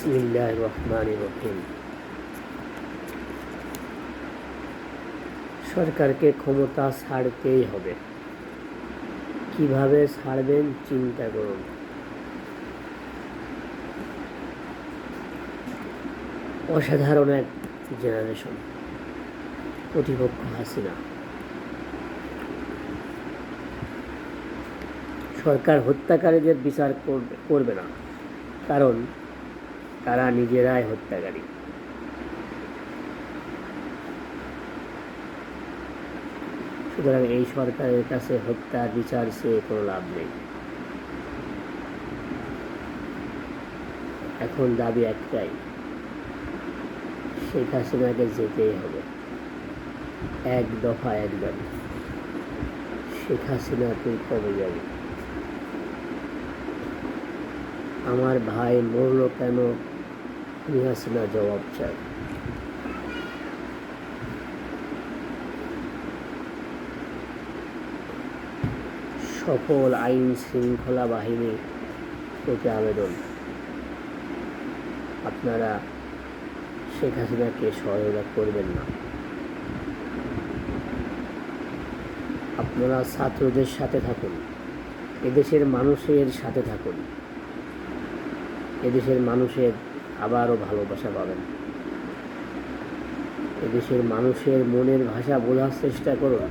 বিসমিল্লাহ রহমান রহিম সরকারকে ক্ষমতা ছাড়তেই হবে। কীভাবে ছাড়বেন চিন্তা করুন। অসাধারণ এক জেনারেশন, প্রতিপক্ষ হাসিনা। সরকার হত্যাকারীদের বিচার করবে করবে না। কারণ তারা নিজেরাই হত্যাকারী। সুতরাং এই সরকারের কাছে হত্যার বিচার চেয়ে কোনো লাভ নেই। এখন দাবি একটাই, শেখ হাসিনাকে যেতেই হবে। এক দফা এক দাবি শেখ হাসিনা তুই কবে যাবি? আমার ভাই মরলো কেন? তুমি হাসিনা জবাব চাই সফল আইন শৃঙ্খলা বাহিনী প্রতি আবেদন। আপনারা শেখ হাসিনাকে সহায়তা করবেন না। আপনারা ছাত্রদের সাথে থাকুন। এদেশের মানুষের সাথে থাকুন। এদেশের মানুষের আবারও ভালোবাসা পাবেন। এদেশের মানুষের মনের ভাষা বোঝার চেষ্টা করুন।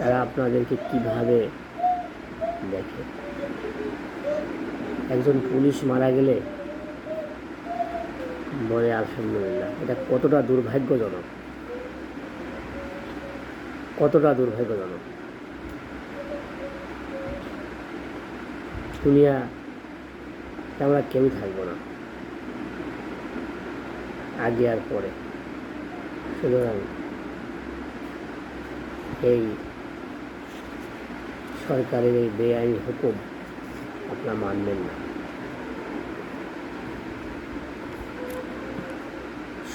তারা আপনাদেরকে কীভাবে দেখে? একজন পুলিশ মারা গেলে বলে, আলহামদুলিল্লাহ। এটা কতটা দুর্ভাগ্যজনক? কতটা দুর্ভাগ্যজনক? দুনিয়া আমরা কেউই থাকব না। আগে আর পরে। সুতরাং এই সরকারের এই বেআইনি হুকুম আপনারা মানবেন না।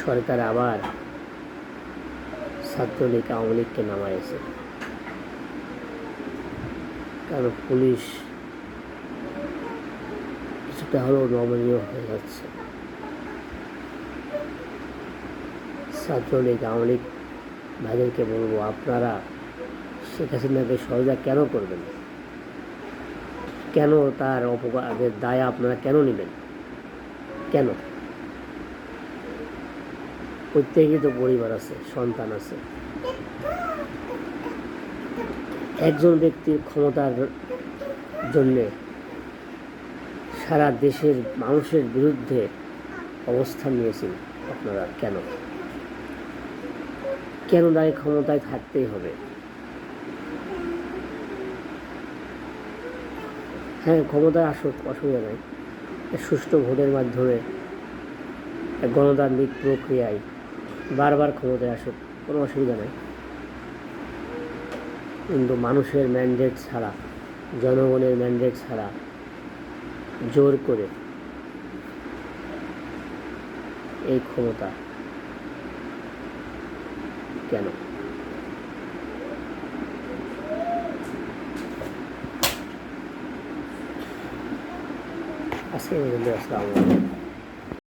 সরকার আবার ছাত্রলীগ আওয়ামী লীগকে নামাইছে। কারণ পুলিশ কিছুটা হলেও নমনীয় হয়ে যাচ্ছে আওয়ামী লীগ ভাইদেরকে বলব, আপনারা শেখ হাসিনাকে সহজা কেন করবেন? কেন তার অপকারের দায় আপনারা কেন নেবেন কেন? প্রত্যেকেই তো পরিবার আছে, সন্তান আছে। একজন ব্যক্তির ক্ষমতার জন্যে সারা দেশের মানুষের বিরুদ্ধে অবস্থান নিয়েছেন আপনারা কেন? কেন দায় ক্ষমতায় থাকতেই হবে? হ্যাঁ ক্ষমতায় আসুক, অসুবিধা নাই। সুষ্ঠু ভোটের মাধ্যমে গণতান্ত্রিক প্রক্রিয়ায় বারবার ক্ষমতায় আসুক, কোনো অসুবিধা নেই। কিন্তু মানুষের ম্যান্ডেট ছাড়া, জনগণের ম্যান্ডেট ছাড়া জোর করে। এই ক্ষমতা কেন? আজকে আসসালামু আলাইকুম।